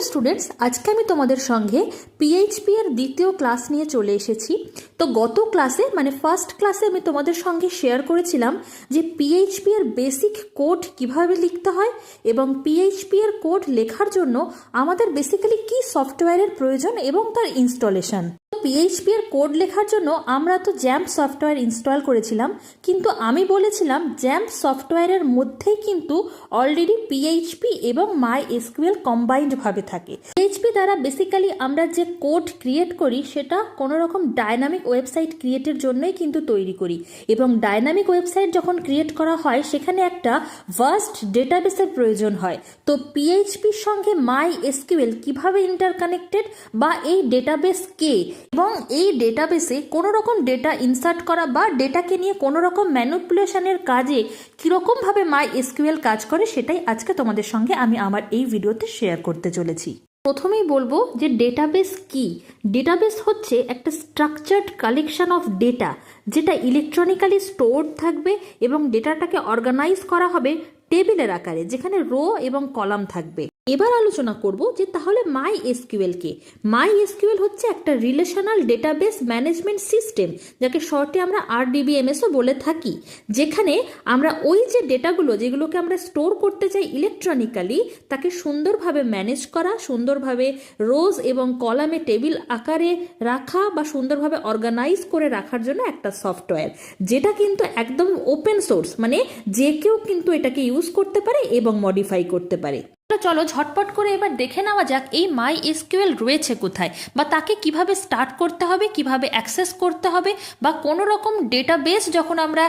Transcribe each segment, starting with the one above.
Students আজকে আমি তোমাদের সঙ্গে পিএইচপি এর দ্বিতীয় ক্লাস নিয়ে চলে এসেছি। তো গত ক্লাসে মানে ফার্স্ট ক্লাসে আমি তোমাদের সঙ্গে শেয়ার করেছিলাম যে পিএইচপি এর বেসিক কোড কীভাবে লিখতে হয় এবং পিএইচপি এর কোড লেখার জন্য আমাদের বেসিক্যালি কি সফটওয়্যারের প্রয়োজন এবং তার ইনস্টলেশন পিএইচপি এর কোড লেখার জন্য আমরা তো জ্যাম্প সফটওয়্যার ইনস্টল করেছিলাম, কিন্তু আমি বলেছিলাম জ্যাম্প সফটওয়্যারের মধ্যেই কিন্তু অলরেডি পিএইচপি এবং মাই এসকিউএল কম্বাইন্ড ভাবে থাকে। পিএইচপি দ্বারা বেসিক্যালি আমরা যে কোড ক্রিয়েট করি, সেটা কোনো রকম ডায়নামিক ওয়েবসাইট ক্রিয়েটের জন্যই কিন্তু তৈরি করি। এবং ডায়নামিক ওয়েবসাইট যখন ক্রিয়েট করা হয়, সেখানে একটা ভার্স্ট ডেটাবেসের প্রয়োজন হয়। তো পিএইচপির সঙ্গে মাই এসকিউএল কীভাবে ইন্টারকানেক্টেড বা এই ডেটাবেস কে এবং এই ডেটাবেসে কোনো রকম ডেটা ইনসার্ট করা বা ডেটাকে নিয়ে কোনো রকম ম্যানুপুলেশনের কাজে কীরকমভাবে মাই এসকিউএল কাজ করে সেটাই আজকে তোমাদের সঙ্গে আমি আমার এই ভিডিওতে শেয়ার করতে চলেছি। প্রথমেই বলব যে ডেটাবেস কি? ডেটাবেস হচ্ছে একটা স্ট্রাকচার্ড কালেকশন অফ ডেটা যেটা ইলেকট্রনিক্যালি স্টোর থাকবে এবং ডেটাটাকে অর্গানাইজ করা হবে টেবিলের আকারে যেখানে রো এবং কলাম থাকবে। এবার আলোচনা করব যে তাহলে মাই এসকিউএল কে। মাই এসকিউএল হচ্ছে একটা রিলেশনাল ডেটাবেস ম্যানেজমেন্ট সিস্টেম যাকে শর্টে আমরা আরডিবিএমএসও বলে থাকি, যেখানে আমরা ওই যে ডেটাগুলো যেগুলোকে আমরা স্টোর করতে চাই ইলেকট্রনিক্যালি তাকে সুন্দরভাবে ম্যানেজ করা, সুন্দরভাবে রোজ এবং কলামে টেবিল আকারে রাখা বা সুন্দরভাবে অর্গানাইজ করে রাখার জন্য একটা সফটওয়্যার যেটা কিন্তু একদম ওপেন সোর্স মানে যে কেউ কিন্তু এটাকে ইউজ করতে পারে এবং মডিফাই করতে পারে। চলো ঝটপট করে এবার দেখে নেওয়া যাক এই মাই এসকিউএল রয়েছে কোথায় বা তাকে কীভাবে স্টার্ট করতে হবে, কীভাবে অ্যাক্সেস করতে হবে বা কোনো রকম ডেটাবেস যখন আমরা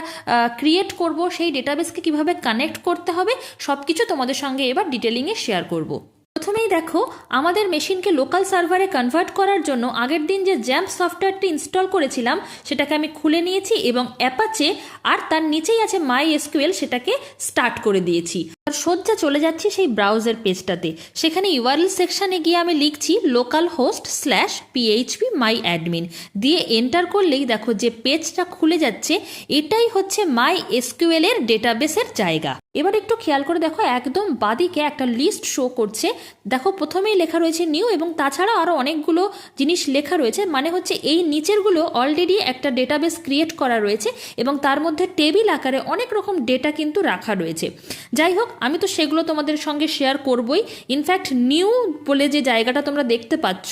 ক্রিয়েট করব সেই ডেটাবেসকে কীভাবে কানেক্ট করতে হবে সব কিছু তোমাদের সঙ্গে এবার ডিটেলিংয়ে শেয়ার করব। প্রথমেই দেখো, আমাদের মেশিনকে লোকাল সার্ভারে কনভার্ট করার জন্য আগের দিন যে জ্যাম্প সফটওয়্যারটি ইনস্টল করেছিলাম সেটাকে আমি খুলে নিয়েছি এবং অ্যাপাচে আর তার নিচেই আছে মাই এসকিউএল সেটাকে স্টার্ট করে দিয়েছি। সোজা চলে যাচ্ছি সেই ব্রাউজার পেজটাতে সেখানে ইউআরএল সেকশানে গিয়ে আমি লিখছি local host slash PHP my admin দিয়ে এন্টার করলেই দেখো যে পেজটা খুলে যাচ্ছে, এটাই হচ্ছে মাই এসকিউএল এর ডেটাবেসের জায়গা। এবার একটু খেয়াল করে দেখো, একদম বাদিকে একটা লিস্ট শো করছে। দেখো, প্রথমেই লেখা রয়েছে নিউ এবং তাছাড়াও আরও অনেকগুলো জিনিস লেখা রয়েছে। মানে হচ্ছে এই নিচেরগুলো অলরেডি একটা ডেটাবেস ক্রিয়েট করা রয়েছে এবং তার মধ্যে টেবিল আকারে অনেক রকম ডেটা কিন্তু রাখা রয়েছে। যাই হোক আমি তো সেগুলো তোমাদের সঙ্গে শেয়ার করবই। ইনফ্যাক্ট নিউ বলে যে জায়গাটা তোমরা দেখতে পাচ্ছ,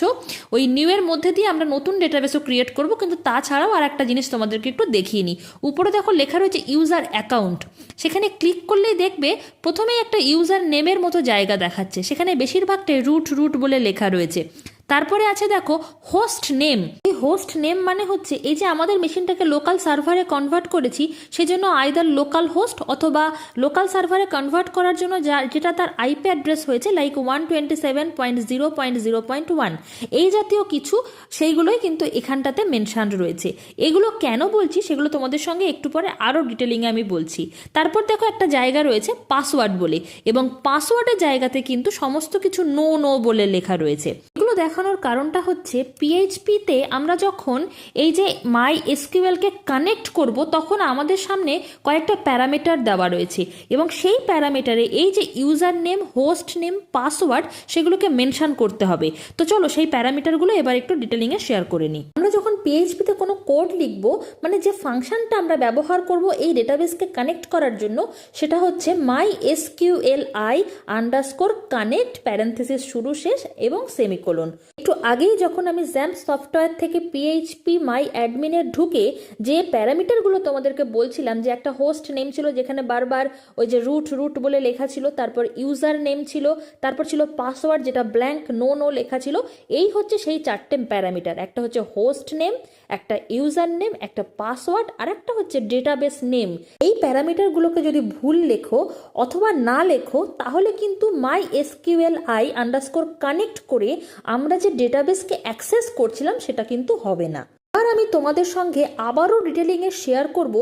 ওই নিউ এর মধ্যে দিয়ে আমরা নতুন ডেটাবেসও ক্রিয়েট করব, কিন্তু তাছাড়াও আর একটা জিনিস তোমাদেরকে একটু দেখিয়ে নিই। উপরে দেখো লেখা রয়েছে ইউজার অ্যাকাউন্ট সেখানে ক্লিক করলেই দেখবে প্রথমেই একটা ইউজার নেমের মতো জায়গা দেখাচ্ছে। সেখানে বেশিরভাগটাই রুট রুট বলে লেখা রয়েছে। তারপরে আছে দেখো হোস্ট নেম এই হোস্ট নেম মানে হচ্ছে এই যে আমাদের মেশিনটাকে লোকাল সার্ভারে কনভার্ট করেছি, সেজন্য আইদার লোকাল হোস্ট অথবা লোকাল সার্ভারে কনভার্ট করার জন্য যা, যেটা তার আইপি অ্যাড্রেস হয়েছে like one twenty seven point zero point zero point one এই জাতীয় কিছু, সেইগুলোই কিন্তু এখানটাতে মেনশান রয়েছে। এগুলো কেন বলছি, সেগুলো তোমাদের সঙ্গে একটু পরে আরও ডিটেলিংয়ে আমি বলছি। তারপর দেখো একটা জায়গা রয়েছে পাসওয়ার্ড বলে, এবং পাসওয়ার্ডের জায়গাতে কিন্তু সমস্ত কিছু নো নো বলে লেখা রয়েছে। এগুলো দেখানোর কারণটা হচ্ছে পিএইচপিতে আমরা যখন এই যে মাই এসকিউএলকে কানেক্ট করব, তখন আমাদের সামনে কয়েকটা প্যারামিটার দেওয়া রয়েছে। এবং সেই প্যারামিটারে এই যে user name host name password, সেগুলোকে মেনশন করতে হবে। তো চলো সেই প্যারামিটারগুলো এবার একটু ডিটেলিংয়ে শেয়ার করে নিই। আমরা যখন পিএইচপিতে কোনো কোড লিখব মানে যে ফাংশনটা আমরা ব্যবহার করব এই ডেটাবেসকে কানেক্ট করার জন্য, সেটা হচ্ছে my SQL i underscore connect parenthesis শুরু শেষ এবং সেমিকোলন একটু আগেই যখন আমি জ্যাম্প সফটওয়্যার থেকে পিএইচপি মাই অ্যাডমিনের ঢুকে, যে প্যারামিটারগুলো তোমাদেরকে বলছিলাম, যে একটা হোস্ট নেম ছিল যেখানে বারবার ওই যে রুট রুট বলে লেখা ছিল, তারপর ইউজার নেম ছিল, তারপর ছিল পাসওয়ার্ড যেটা ব্ল্যাঙ্ক নো নো লেখা ছিল, এই হচ্ছে সেই চারটে প্যারামিটার একটা হচ্ছে হোস্ট নেম একটা ইউজার নেম একটা পাসওয়ার্ড আর একটা হচ্ছে ডেটাবেস নেম এই প্যারামিটারগুলোকে যদি ভুল লেখো অথবা না লেখো, তাহলে কিন্তু my SQL i underscore connect করে আমরা যে ডেটাবেসকে অ্যাক্সেস করছিলাম, সেটা কিন্তু হবে না। আর আমি তোমাদের সঙ্গে আবারও ডিটেলিংয়ে শেয়ার করব,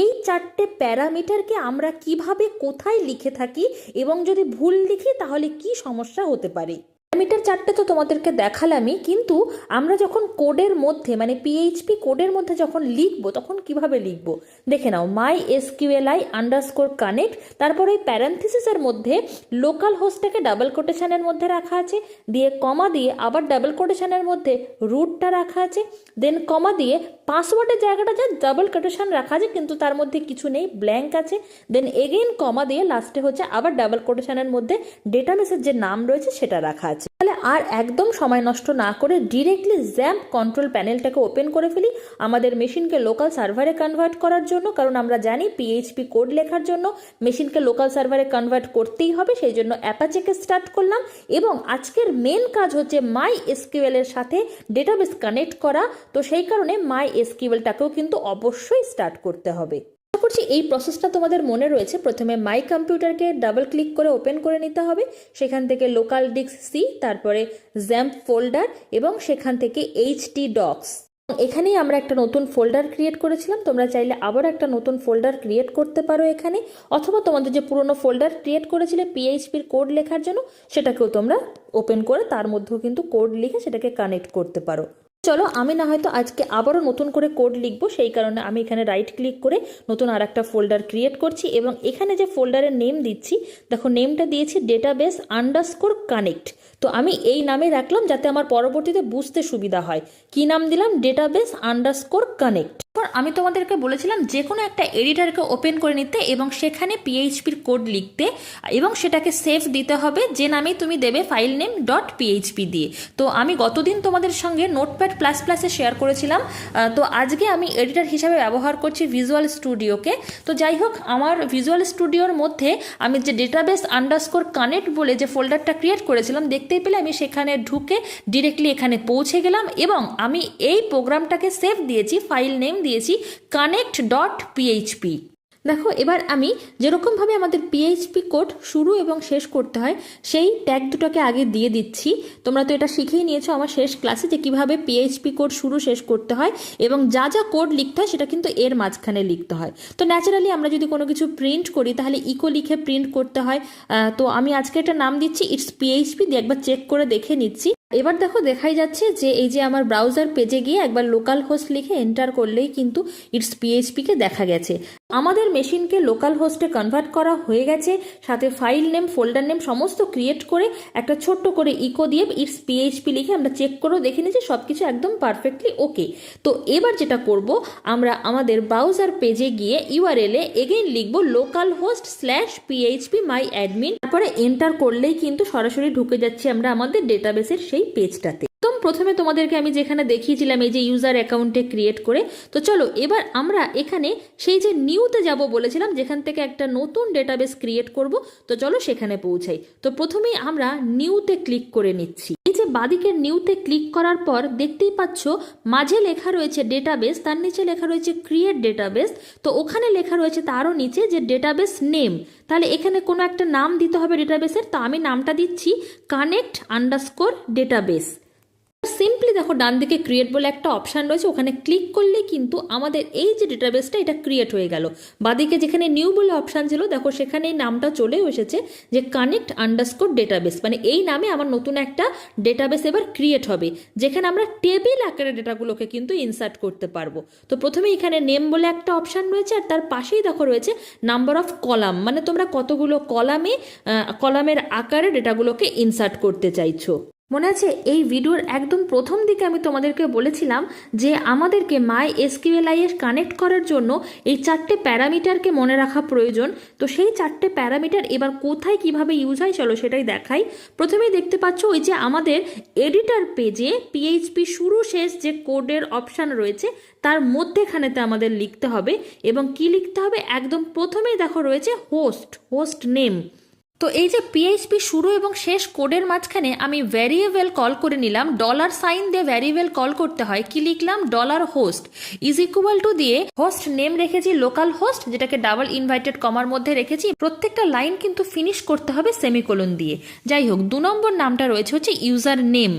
এই চারটে প্যারামিটারকে আমরা কীভাবে কোথায় লিখে থাকি এবং যদি ভুল লিখি, তাহলে কি সমস্যা হতে পারে। প্যারামিটার চারটে তো তোমাদেরকে দেখালামই, কিন্তু আমরা যখন কোডের মধ্যে মানে পিএইচপি কোডের মধ্যে যখন লিখব, তখন কীভাবে লিখব? দেখে নাও মাই এসকিউএলআই আন্ডারস্কোর কানেক্ট তারপর ওই প্যারান্থিসিসের মধ্যে লোকাল হোস্টটাকে ডাবল কোটেশনের মধ্যে রাখা আছে, দিয়ে কমা দিয়ে আবার ডাবল কোটেশনের মধ্যে রুটটা রাখা আছে দেন কমা দিয়ে পাসওয়ার্ডের জায়গাটা যা ডাবল কোটেশন রাখা আছে, কিন্তু তার মধ্যে কিছু নেই ব্ল্যাঙ্ক আছে দেন এগেইন কমা দিয়ে লাস্টে হচ্ছে আবার ডাবল কোটেশনের মধ্যে ডেটাবেসের যে নাম রয়েছে সেটা রাখা আছে। আর একদম সময় নষ্ট না করে ডিরেক্টলি জ্যাম্প কন্ট্রোল প্যানেলটাকে ওপেন করে ফেলি। আমাদের মেশিনকে লোকাল সার্ভারে কনভার্ট করার জন্য, কারণ আমরা জানি পিএইচপি কোড লেখার জন্য মেশিনকে লোকাল সার্ভারে কনভার্ট করতেই হবে, সেই জন্য অ্যাপাচেকে স্টার্ট করলাম। এবং আজকের মেন কাজ হচ্ছে মাই এসকিউএল এর সাথে ডেটাবেস কানেক্ট করা। তো সেই কারণে মাই এসকিউএলটাকেও কিন্তু অবশ্যই স্টার্ট করতে হবে। আশা করছি এই প্রসেসটা তোমাদের মনে রয়েছে। প্রথমে মাই কম্পিউটারকে ডাবল ক্লিক করে ওপেন করে নিতে হবে। সেখান থেকে লোকাল ডিস্ক সি তারপরে জ্যাম্প ফোল্ডার এবং সেখান থেকে এইচটি ডক্স এখানেই আমরা একটা নতুন ফোল্ডার ক্রিয়েট করেছিলাম। তোমরা চাইলে আবার একটা নতুন ফোল্ডার ক্রিয়েট করতে পারো এখানে। অথবা তোমাদের যে পুরনো ফোল্ডার ক্রিয়েট করেছিলে পিএইচপির কোড লেখার জন্য, সেটাকেও তোমরা ওপেন করে তার মধ্যেও কিন্তু কোড লিখে সেটাকে কানেক্ট করতে পারো। চলো, আমি না হয়তো আজকে আবারও নতুন করে কোড লিখব, সেই কারণে আমি এখানে রাইট ক্লিক করে নতুন আর একটা ফোল্ডার ক্রিয়েট করছি এবং এখানে যে ফোল্ডারের নেম দিচ্ছি, দেখো নেমটা দিয়েছি ডেটাবেস আন্ডারস্কোর কানেক্ট তো আমি এই নামে রাখলাম যাতে আমার পরবর্তীতে বুঝতে সুবিধা হয়। কি নাম দিলাম? ডেটাবেস আন্ডারস্কোর কানেক্ট আমি তোমাদেরকে বলেছিলাম যে কোনো একটা এডিটারকে ওপেন করে নিতে এবং সেখানে পিএইচপির কোড লিখতে এবং সেটাকে সেভ দিতে হবে যে নামে তুমি দেবে ফাইল নেম ডট পিএইচপি দিয়ে। তো আমি গতদিন তোমাদের সঙ্গে নোটপ্যাড প্লাস প্লাসে শেয়ার করেছিলাম। তো আজকে আমি এডিটার হিসাবে ব্যবহার করছি ভিজুয়াল স্টুডিওকে তো যাই হোক, আমার ভিজুয়াল স্টুডিওর মধ্যে আমি যে ডেটাবেস আন্ডারস্কোর কানেক্ট বলে যে ফোল্ডারটা ক্রিয়েট করেছিলাম, দেখতেই পেলে আমি সেখানে ঢুকে ডিরেক্টলি এখানে পৌঁছে গেলাম এবং আমি এই প্রোগ্রামটাকে সেভ দিয়েছি ফাইল নেম দিয়েছি কানেক্ট ডট পিএইচপি দেখো, এবার আমি যেরকমভাবে আমাদের পিএইচপি কোড শুরু এবং শেষ করতে হয়, সেই ট্যাগ দুটোকে আগে দিয়ে দিচ্ছি। তোমরা তো এটা শিখেই নিয়েছো আমার শেষ ক্লাসে যে কীভাবে পিএইচপি কোড শুরু, শেষ করতে হয় এবং যা যা কোড লিখতে হয় সেটা কিন্তু এর মাঝখানে লিখতে হয়। তো ন্যাচারালি আমরা যদি কোনো কিছু প্রিন্ট করি, তাহলে ইকো লিখে প্রিন্ট করতে হয়। তো আমি আজকে এটা নাম দিচ্ছি ইটস পিএইচপি দিয়ে একবার চেক করে দেখে নিচ্ছি। এবার দেখো দেখাই যাচ্ছে যে এই যে আমার ব্রাউজার পেজে গিয়ে একবার লোকাল হোস্ট লিখে এন্টার করলেই কিন্তু ইটস পিএইচপিকে দেখা গেছে। আমাদের মেশিনকে লোকাল হোস্টে কনভার্ট করা হয়ে গেছে, সাথে ফাইল নেম ফোল্ডার নেম সমস্ত ক্রিয়েট করে একটা ছোট্ট করে ইকো দিয়ে ইটস পিএইচপি লিখে আমরা চেক করেও দেখে নিয়েছি সব কিছু একদম পারফেক্টলি ওকে তো এবার যেটা করব, আমরা আমাদের ব্রাউজার পেজে গিয়ে ইউআরএল এগেইন লিখব localhost slash PHP my admin তারপরে এন্টার করলেই কিন্তু সরাসরি ঢুকে যাচ্ছি আমরা আমাদের ডেটাবেসের সেই পেজটাতে প্রথমে তোমাদেরকে আমি যেখানে দেখিয়েছিলাম এই যে ইউজার অ্যাকাউন্টে ক্রিয়েট করে, তো চলো এবার আমরা এখানে সেই যে নিউতে যাব বলেছিলাম, যেখান থেকে একটা নতুন ডেটাবেস ক্রিয়েট করব, তো চলো সেখানে পৌঁছাই। তো প্রথমেই আমরা নিউতে ক্লিক করে নিচ্ছি। এই যে বাদিকের নিউতে ক্লিক করার পর দেখতেই পাচ্ছ, মাঝে লেখা রয়েছে ডেটাবেস তার নিচে লেখা রয়েছে ক্রিয়েট ডেটাবেস তো ওখানে লেখা রয়েছে তারও নিচে যে ডেটাবেস নেম তাহলে এখানে কোনো একটা নাম দিতে হবে ডেটাবেসের তো আমি নামটা দিচ্ছি কানেক্ট আন্ডারস্কোর ডেটাবেস সিম্পলি দেখো, ডান দিকে ক্রিয়েট বলে একটা অপশান রয়েছে, ওখানে ক্লিক করলে কিন্তু আমাদের এই যে ডেটাবেসটা এটা ক্রিয়েট হয়ে গেল। বাদিকে যেখানে নিউ বলে অপশান ছিল, দেখো সেখানে এই নামটা চলে এসেছে যে কানেক্ট আন্ডারস্কোর ডেটাবেস মানে এই নামে আমার নতুন একটা ডেটাবেস এবার ক্রিয়েট হবে, যেখানে আমরা টেবিল আকারে ডেটাগুলোকে কিন্তু ইনসার্ট করতে পারব। তো প্রথমে এখানে নেম বলে একটা অপশান রয়েছে, আর তার পাশেই দেখো রয়েছে নাম্বার অফ কলাম মানে তোমরা কতগুলো কলামে কলামের আকারে ডেটাগুলোকে ইনসার্ট করতে চাইছো। মনে আছে? এই ভিডিওর একদম প্রথম দিকে আমি তোমাদেরকে বলেছিলাম যে আমাদেরকে মাই এসকিউএলআই এর কানেক্ট করার জন্য এই চারটে প্যারামিটারকে মনে রাখা প্রয়োজন। তো সেই চারটে প্যারামিটার এবার কোথায় কীভাবে ইউজ হয় চলো সেটাই দেখাই। প্রথমেই দেখতে পাচ্ছ ওই যে আমাদের এডিটার পেজে পিএইচপি শুরু শেষ যে কোডের অপশান রয়েছে, তার মধ্যেখানেতে আমাদের লিখতে হবে এবং কি লিখতে হবে? একদম প্রথমেই দেখো রয়েছে হোস্ট হোস্ট নেম তো এই যে পিএইচপি শুরু এবং শেষ কোডের মাঝখানে আমি ভ্যারিয়েবল কল করে নিলাম ডলার সাইন দিয়ে ভ্যারিয়েবল কল করতে হয়, কি লিখলাম? Dollar host is equal to দিয়ে হোস্ট নেম রেখেছি লোকাল হোস্ট যেটাকে ডাবল ইনভাইটেড কমার মধ্যে রেখেছি, প্রত্যেকটা লাইন কিন্তু ফিনিশ করতে হবে সেমিকোলন দিয়ে। যাই হোক, দু নম্বর নামটা রয়েছে হচ্ছে ইউজার নেম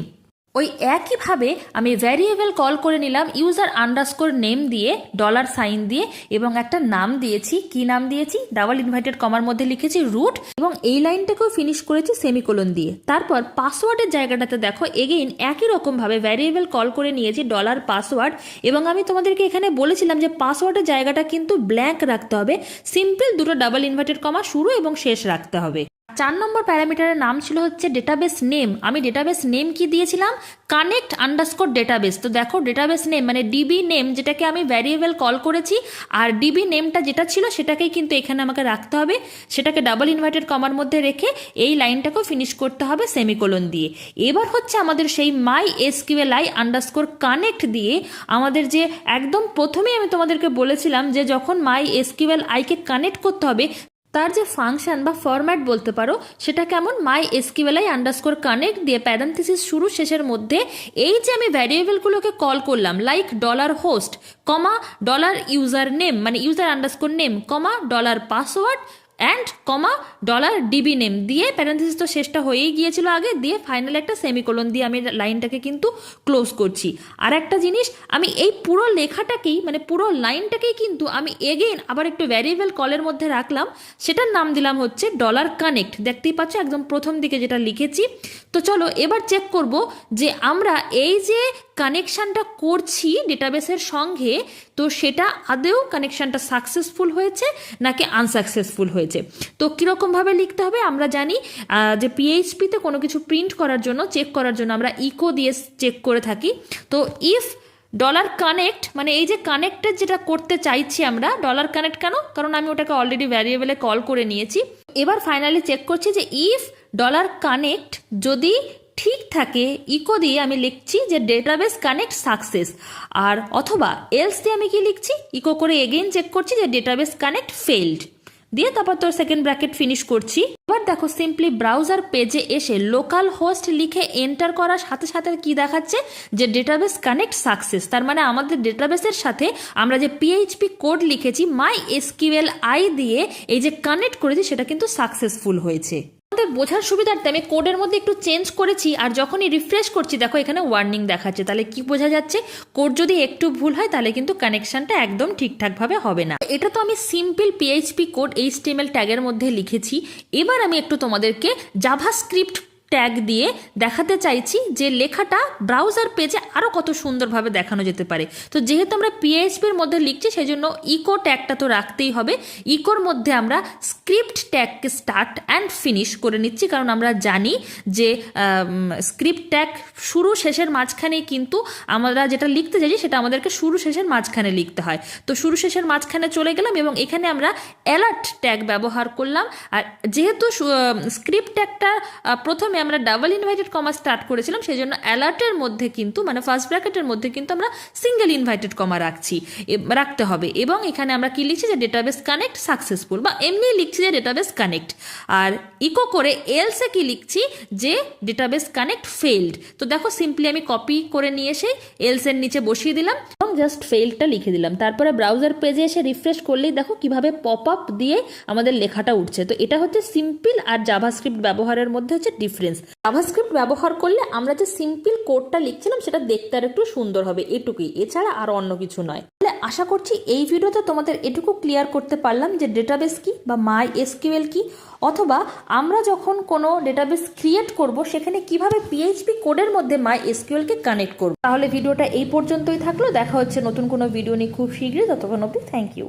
ওই একইভাবে আমি ভ্যারিয়েবল কল করে নিলাম ইউজার আন্ডারস্কোর নেম দিয়ে ডলার সাইন দিয়ে, এবং একটা নাম দিয়েছি। কি নাম দিয়েছি? ডাবল ইনভাইটেড কমার মধ্যে লিখেছি রুট এবং এই লাইনটাকেও ফিনিশ করেছি সেমিকোলন দিয়ে। তারপর পাসওয়ার্ডের জায়গাটাতে দেখো এগেইন একই রকমভাবে ভ্যারিয়েবল কল করে নিয়েছি ডলার পাসওয়ার্ড এবং আমি তোমাদেরকে এখানে বলেছিলাম যে পাসওয়ার্ডের জায়গাটা কিন্তু ব্ল্যাঙ্ক রাখতে হবে। সিম্পল দুটো ডাবল ইনভার্টেড কমা শুরু এবং শেষ রাখতে হবে। চার নম্বর প্যারামিটারের নাম ছিল হচ্ছে ডেটাবেস নেম আমি ডেটাবেস নেম কি দিয়েছিলাম? কানেক্ট আন্ডারস্কোর ডেটাবেস তো দেখো ডেটাবেস নেম মানে ডিবি নেম যেটাকে আমি ভ্যারিয়েবল কল করেছি, আর ডিবি নেমটা যেটা ছিল সেটাকেই কিন্তু এখানে আমাকে রাখতে হবে। সেটাকে ডাবল ইনভার্টেড কমার মধ্যে রেখে এই লাইনটাকেও ফিনিশ করতে হবে সেমিকোলন দিয়ে। এবার হচ্ছে আমাদের সেই মাই এসকিউএল আই আন্ডারস্কোর কানেক্ট দিয়ে আমাদের যে একদম প্রথমেই আমি তোমাদেরকে বলেছিলাম যে যখন মাই এসকিউএল আইকে কানেক্ট করতে হবে তার যে ফাংশন বা ফরম্যাট বলতে পারো, সেটা কেমন? মাই এসকিউএলআই আন্ডারস্কোর কানেক্ট দিয়ে প্যারান্থিসিস শুরু শেষের মধ্যে এই যে আমি ভ্যারিয়েবলগুলোকে কল করলাম like dollar host comma dollar user name মানে user underscore name comma dollar password and comma dollar DB name দিয়ে প্যারেন্থিস তো শেষটা হয়েই গিয়েছিল আগে, দিয়ে ফাইনাল একটা সেমিকোলন দিয়ে আমি লাইনটাকে কিন্তু ক্লোজ করছি। আর একটা জিনিস, আমি এই পুরো লেখাটাকেই মানে পুরো লাইনটাকেই কিন্তু আমি এগেইন আবার একটু ভ্যারিয়েবল কলের মধ্যে রাখলাম। সেটার নাম দিলাম হচ্ছে ডলার কানেক্ট দেখতেই পাচ্ছ, একদম প্রথম দিকে যেটা লিখেছি। তো চলো এবার চেক করব যে আমরা এই যে কানেকশানটা করছি ডেটাবেসের সঙ্গে, তো সেটা আদেও কানেকশানটা সাকসেসফুল হয়েছে নাকি আনসাকসেসফুল হয়েছে? তো কীরকমভাবে লিখতে হবে? আমরা জানি যে পিএইচপিতে কোনো কিছু প্রিন্ট করার জন্য চেক করার জন্য আমরা ইকো দিয়ে চেক করে থাকি। তো ইফ ডলার কানেক্ট মানে এই যে কানেক্টেড যেটা করতে চাইছি আমরা ডলার কানেক্ট কেন? কারণ আমি ওটাকে অলরেডি ভ্যারিয়েবলে কল করে নিয়েছি। এবার ফাইনালি চেক করছি যে ইফ ডলার কানেক্ট যদি ঠিক থাকে ইকো দিয়ে আমি লিখছি যে ডেটাবেস কানেক্ট সাকসেস আর অথবা এলস দিয়ে আমি কি লিখছি? ইকো করে এগেইন চেক করছি যে ডেটাবেস কানেক্ট ফেইল্ড দিয়ে তারপর তোর সেকেন্ড ব্র্যাকেট ফিনিশ করছি। এবার দেখো সিম্পলি ব্রাউজার পেজে এসে লোকাল হোস্ট লিখে এন্টার করার সাথে সাথে কি দেখাচ্ছে? যে ডেটাবেস কানেক্ট সাকসেস তার মানে আমাদের ডেটাবেসের সাথে আমরা যে পিএইচপি কোড লিখেছি মাই এসকিউএল আই দিয়ে এই যে কানেক্ট করেছি, সেটা কিন্তু সাকসেসফুল হয়েছে। আমাদের বোঝার সুবিধার্থে আমি কোডের মধ্যে একটু চেঞ্জ করেছি আর যখনই রিফ্রেশ করছি, দেখো এখানে ওয়ার্নিং দেখাচ্ছে। তাহলে কি বোঝা যাচ্ছে? কোড যদি একটু ভুল হয়, তাহলে কিন্তু কানেকশনটা একদম ঠিকঠাকভাবে হবে না। এটা তো আমি সিম্পল পিএইচপি কোড এইচটিএমএল ট্যাগের মধ্যে লিখেছি। এবার আমি একটু তোমাদেরকে জাভাস্ক্রিপ্ট ট্যাগ দিয়ে দেখাতে চাইছি যে লেখাটা ব্রাউজার পেজে আরও কত সুন্দরভাবে দেখানো যেতে পারে। তো যেহেতু আমরা পিএইচপির মধ্যে লিখছি সেই জন্য ইকো ট্যাগটা তো রাখতেই হবে। ইকোর মধ্যে আমরা স্ক্রিপ্ট ট্যাগকে স্টার্ট অ্যান্ড ফিনিশ করে নিচ্ছি, কারণ আমরা জানি যে স্ক্রিপ্ট ট্যাগ শুরু শেষের মাঝখানেই কিন্তু আমরা যেটা লিখতে চাইছি, সেটা আমাদেরকে শুরু শেষের মাঝখানে লিখতে হয়। তো শুরু শেষের মাঝখানে চলে গেলাম এবং এখানে আমরা অ্যালার্ট ট্যাগ ব্যবহার করলাম। আর যেহেতু স্ক্রিপ্ট ট্যাগটা প্রথমে আমরা ডাবল ইনভাইটেড কমা স্টার্ট করেছিলাম সেই জন্য অ্যালার্টের মধ্যে কিন্তু মানে ফার্স্ট ব্র্যাকেটের মধ্যে কিন্তু আমরা সিঙ্গেল ইনভাইটেড কমা রাখছি রাখতে হবে। এবং এখানে আমরা কি লিখছি যে ডেটাবেস কানেক্ট সাকসেসফুল বা এমনি লিখছি যে ডেটাবেস কানেক্ট আর ইকো করে এলসে কি লিখছি যে ডেটাবেস কানেক্ট ফেইল্ড তো দেখো সিম্পলি আমি কপি করে নিয়ে এসে এলসের নিচে বসিয়ে দিলাম। জাস্ট ফেইলটা লিখে দিলাম। তারপরে ব্রাউজার পেজে এসে রিফ্রেশ করলেই দেখো কীভাবে পপ আপ দিয়ে আমাদের লেখাটা উঠছে। তো এটা হচ্ছে সিম্পল আর জাভাস্ক্রিপ্ট ব্যবহারের মধ্যে হচ্ছে ডিফারেন্স জাভাস্ক্রিপ্ট ব্যবহার করলে আমরা যে সিম্পল কোডটা লিখছিলাম, সেটা দেখতে আর একটু সুন্দর হবে এটুকুই। এছাড়া আর অন্য কিছু নয়। তাহলে আশা করছি এই ভিডিওতে তোমাদের এটুকু ক্লিয়ার করতে পারলাম যে ডেটাবেস কি বা মাই এসকিউএল কি। অথবা আমরা যখন কোনো ডেটাবেস ক্রিয়েট করব, সেখানে কীভাবে পিএইচপি কোডের মধ্যে মাই এসকিউএলকে কানেক্ট করব? তাহলে ভিডিওটা এই পর্যন্তই থাকল। দেখা হচ্ছে নতুন কোনো ভিডিও নিয়ে খুব শীঘ্রই। ততক্ষণ অবধি থ্যাংক ইউ